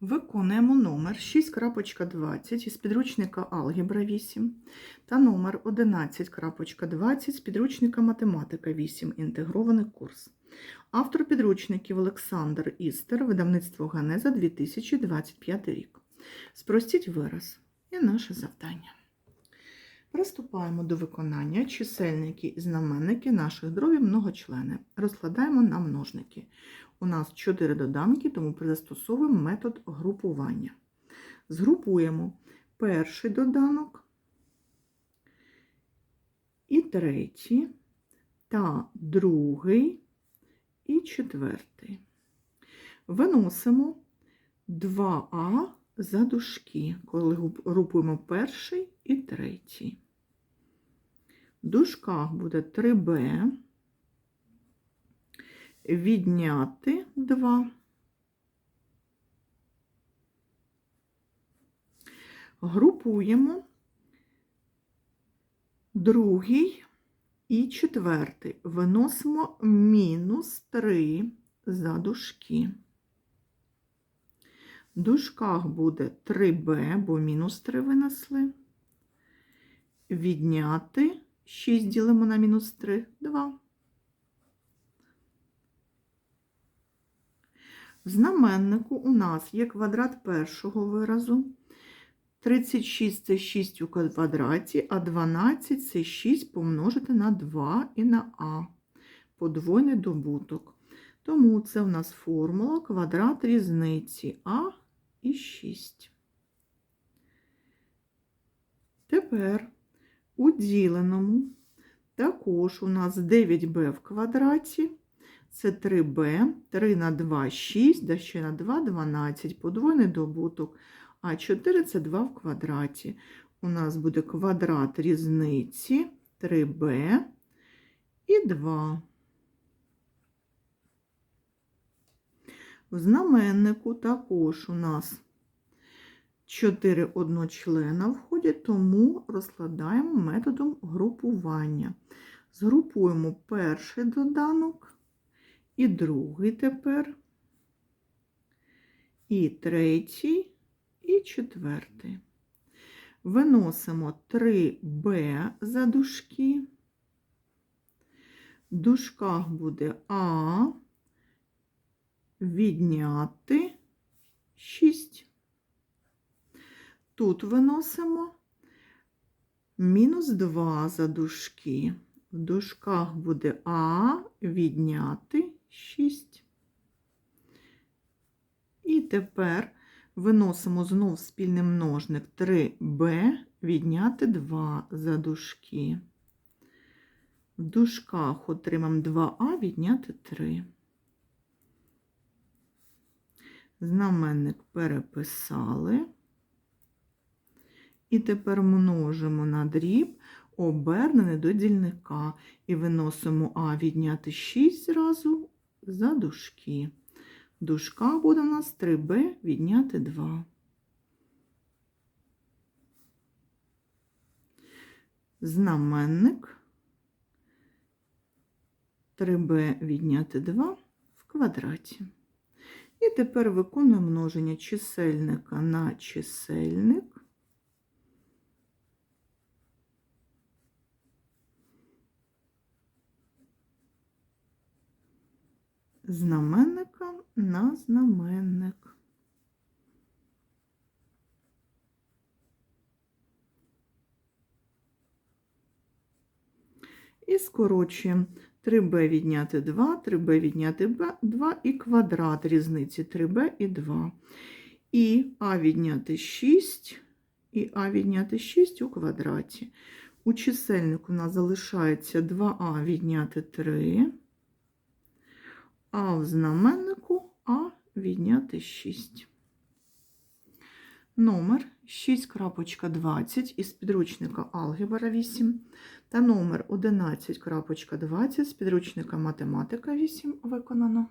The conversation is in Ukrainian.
Виконуємо номер 6.20 із підручника Алгебра 8 та номер 11.20 з підручника Математика 8. Інтегрований курс. Автор підручників Олександр Істер, видавництво Ганеза 2025 рік. Спростіть вираз і наше завдання. Приступаємо до виконання чисельники і знаменники наших дробів многочлени. Розкладаємо на множники. У нас 4 доданки, тому застосовуємо метод групування. Згрупуємо перший доданок і третій, та другий і четвертий. Виносимо 2а за дужки, коли групуємо перший і третій. В дужках буде 3b, відняти 2. Групуємо другий і четвертий. Виносимо мінус 3 за дужки. В дужках буде 3b, бо мінус 3 винесли. Відняти 6 ділимо на мінус 3 2. В знаменнику у нас є квадрат першого виразу. 36 це 6 у квадраті, а 12 це 6 помножити на 2 і на а. Подвойний добуток. Тому це у нас формула квадрат різниці а і 6. Тепер у діленому також у нас 9b в квадраті. Це 3b, 3 на 2 6, да ще на 2 12, подвойний добуток. А 4 це 2 в квадраті. У нас буде квадрат різниці 3b і 2. В знаменнику також у нас 4 одночлена входять, тому розкладаємо методом групування. Згрупуємо перший доданок. І другий тепер, і третій, і четвертий. Виносимо 3b за дужки. В дужках буде А, відняти 6. Тут виносимо мінус 2 за дужки. В дужках буде А відняти 6. І тепер виносимо знов спільний множник 3b відняти 2 за дужки. В дужках отримаємо 2а відняти 3. Знаменник переписали. І тепер множимо на дріб обернений до дільника. І виносимо А відняти 6 зразу за дужки. Дужка буде у нас 3b відняти 2. Знаменник 3b відняти 2 в квадраті. І тепер виконуємо множення чисельника на чисельник. Знаменника на знаменник. І скорочуємо 3b відняти 2, 3b відняти 2 і квадрат різниці 3b і 2. І а відняти 6, і а відняти 6 у квадраті. У чисельнику у нас залишається 2а відняти 3 а в знаменнику А відняти 6. Номер 6.20 із підручника Алгебра 8 та номер 11.20 з підручника Математика 8 виконано.